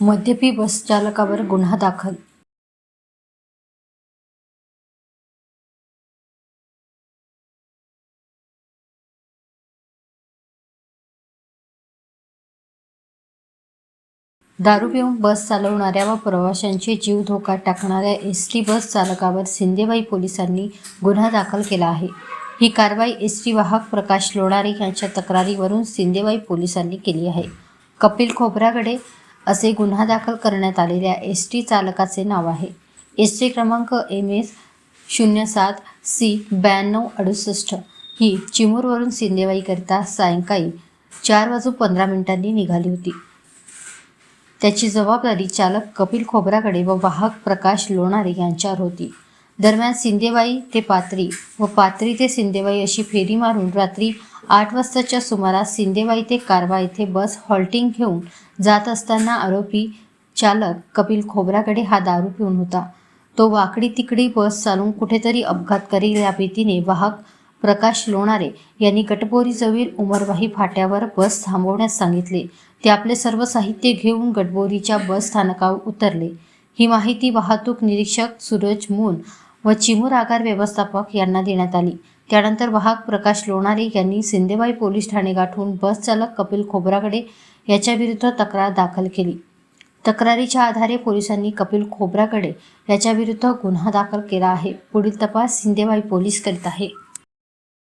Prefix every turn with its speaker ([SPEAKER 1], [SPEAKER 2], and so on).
[SPEAKER 1] मद्यपी बस चालकावर गुन्हा दाखल. दारू पिऊन बस चालवणाऱ्या व प्रवाशांचे जीव धोक्यात टाकणाऱ्या एस टी बस चालकावर सिंदेबाई पोलिसांनी गुन्हा दाखल केला आहे. ही कारवाई एस टी वाहक प्रकाश लोणारे यांच्या तक्रारीवरून सिंदेबाई पोलिसांनी केली आहे. कपिल खोबरागडे असे गुन्हा दाखल करण्यात आलेल्या एस टी चालकाचे नाव आहे. एस टी क्रमांक एम एस शून्य सात सी ब्याण्णव अडुसष्ट. ही चिमूरवरून सिंदेवाईकरिता सायंकाळी चार वाजून पंधरा मिनिटांनी निघाली होती. त्याची जबाबदारी चालक कपिल खोबराकडे व वाहक प्रकाश लोणारे यांच्यावर होती. दरम्यान सिंदेबाई ते पात्री व पात्री ते सिंदेबाई अशी फेरी मारून रात्री आठ वाजताच्या सुमारास सिंदेबाई ते कारवा येथे बस हॉल्टिंग घेऊन जात असताना आरोपी चालक कपिल खोबराकडे हा दारू पिऊन होता. तो वाकडी तिकडी बस चालून कुठेतरी अपघात करेल या भीतीने वाहक प्रकाश लोणारे यांनी गटबोरीजवळील उमरवाही फाट्यावर बस थांबवण्यास सांगितले. ते आपले सर्व साहित्य घेऊन गटबोरीच्या बस स्थानकावर उतरले. ही माहिती वाहतूक निरीक्षक सूरज मून व चिमूर आगार व्यवस्थापक यांना देण्यात आली. त्यानंतर वाहक प्रकाश लोणारे यांनी सिंदेबाई पोलीस ठाणे गाठून बस चालक कपिल खोबराकडे याच्याविरुद्ध तक्रार दाखल केली. तक्रारीच्या आधारे पोलिसांनी कपिल खोबराकडे याच्याविरुद्ध गुन्हा दाखल केला आहे. पुढील तपास सिंदेबाई पोलीस करीत आहे.